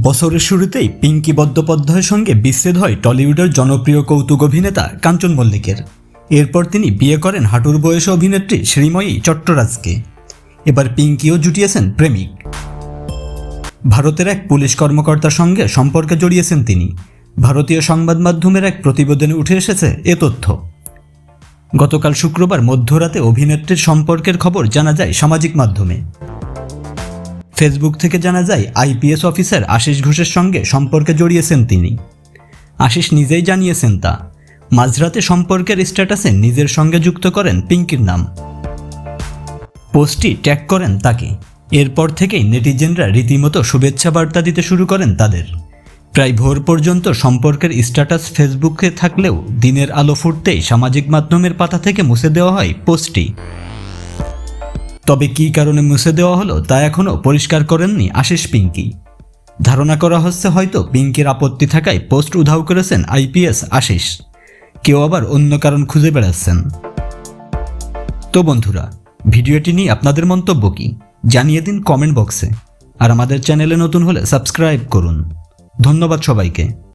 বছরের শুরুতেই পিঙ্কি বন্দ্যোপাধ্যায়ের সঙ্গে বিচ্ছেদ হয় টলিউডের জনপ্রিয় কৌতুক অভিনেতা কাঞ্চন মল্লিকের। এরপর তিনি বিয়ে করেন হাঁটুর বয়সী অভিনেত্রী শ্রীময়ী চট্টরাজকে। এবার পিঙ্কিও জুটিয়েছেন প্রেমিক। ভারতের এক পুলিশ কর্মকর্তার সঙ্গে সম্পর্কে জড়িয়েছেন তিনি। ভারতীয় সংবাদ মাধ্যমের এক প্রতিবেদনে উঠে এসেছে এ তথ্য। গতকাল শুক্রবার মধ্যরাতে অভিনেত্রীর সম্পর্কের খবর জানা যায় সামাজিক মাধ্যমে। ফেসবুক থেকে জানা যায়, আইপিএস অফিসার আশিস ঘোষের সঙ্গে সম্পর্কে জড়িয়েছেন তিনি। আশিস নিজেই জানিয়েছেন তা। মাঝরাতে সম্পর্কের স্ট্যাটাসে নিজের সঙ্গে যুক্ত করেন পিঙ্কির নাম। পোস্টটি ট্যাগ করেন তাকে। এরপর থেকেই নেটিজেনরা রীতিমতো শুভেচ্ছা বার্তা দিতে শুরু করেন তাদের। প্রায় ভোর পর্যন্ত সম্পর্কের স্ট্যাটাস ফেসবুকে থাকলেও দিনের আলো ফুটতেই সামাজিক মাধ্যমের পাতা থেকে মুছে দেওয়া হয় পোস্টটি। তবে কী কারণে মুছে দেওয়া হলো তা এখনও পরিষ্কার করেননি আশিস পিঙ্কি। ধারণা করা হচ্ছে হয়তো পিঙ্কির আপত্তি থাকায় পোস্ট উধাও করেছেন আইপিএস আশিস। কেউ আবার অন্য কারণ খুঁজে বেড়াচ্ছেন। তো বন্ধুরা, ভিডিওটি নিয়ে আপনাদের মন্তব্য কি? জানিয়ে দিন কমেন্ট বক্সে আর আমাদের চ্যানেলে নতুন হলে সাবস্ক্রাইব করুন। ধন্যবাদ সবাইকে।